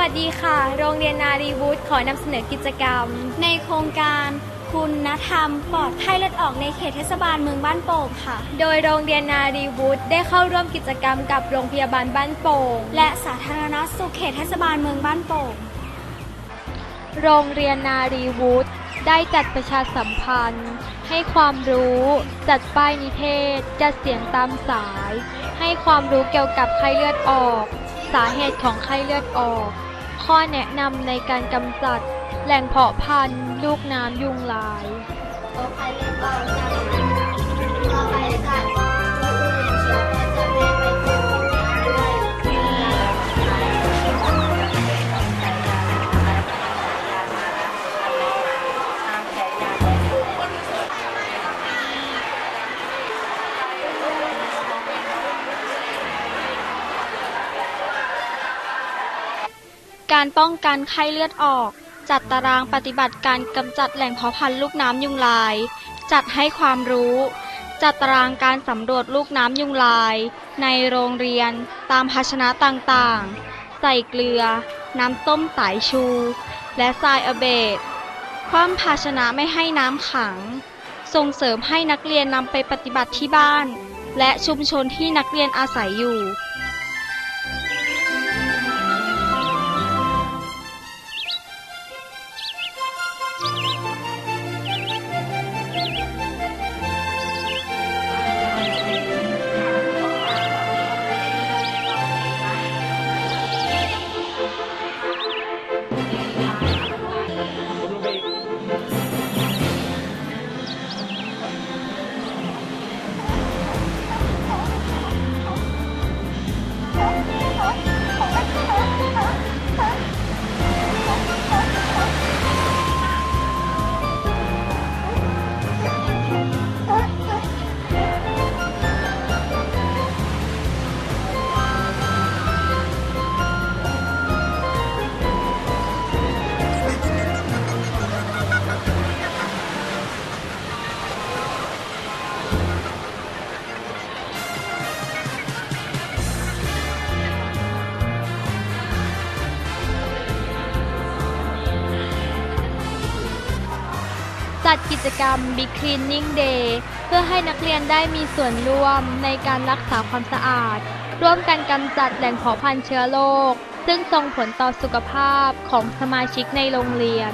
วัสดีค่ะ โรงเรียนนารีวุฒิขอนำเสนอกิจกรรม ในโครงการคุณธรรมปลอดไข้เลือดออกในเขตเทศบาลเมืองบ้านโป่งค่ะ โดยโรงเรียนนารีวุฒิได้เข้าร่วมกิจกรรมกับโรงพยาบาลบ้านโป่งและสาธารณสุขเขตเทศบาลเมืองบ้านโป่ง โรงเรียนนารีวุฒิได้จัดประชาสัมพันธ์ ให้ความรู้ จัดป้ายนิเทศ จัดเสียงตามสาย ให้ความรู้เกี่ยวกับไข้เลือดออก สาเหตุของไข้เลือดออก ข้อแนะนำในการกำจัด แหล่งเพาะพันธุ์ลูกน้ำยุงลาย การป้องกันไข้เลือดออก จัดตารางปฏิบัติการกำจัดแหล่งเพาะพันธุ์ลูกน้ำยุงลาย จัดให้ความรู้ จัดตารางการสำรวจลูกน้ำยุงลาย ในโรงเรียน ตามภาชนะต่างๆ ใส่เกลือ น้ำต้มสายชู และทรายอเบดคว่ำภาชนะไม่ให้น้ำขัง ส่งเสริมให้นักเรียนนำไปปฏิบัติที่บ้าน และชุมชนที่นักเรียนอาศัยอยู่ จัดกิจกรรม Big Cleaning Day เพื่อให้นักเรียนได้มีส่วนร่วมในการรักษาความสะอาด ร่วมกันกำจัดแหล่งเพาะพันธุ์เชื้อโรคซึ่งส่งผลต่อสุขภาพของสมาชิกในโรงเรียน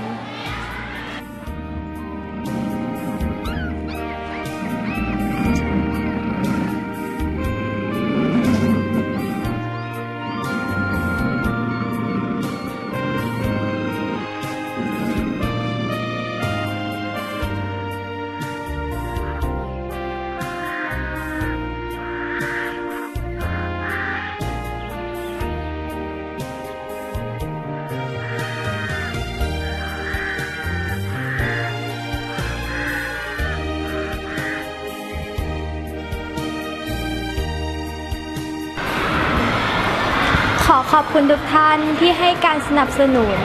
อขอบคุณทุกท่านที่ให้การสนับสนุน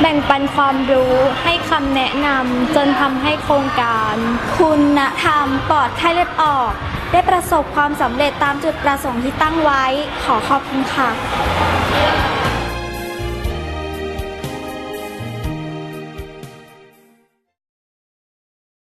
แบ่งปันความรู้ให้คำแนะนำจนทำให้โครงการ คุณธรรมปลอดไข้เลือดออก ได้ประสบความสำเร็จตามจุดประสงค์ที่ตั้งไว้ ขอขอบคุณค่ะ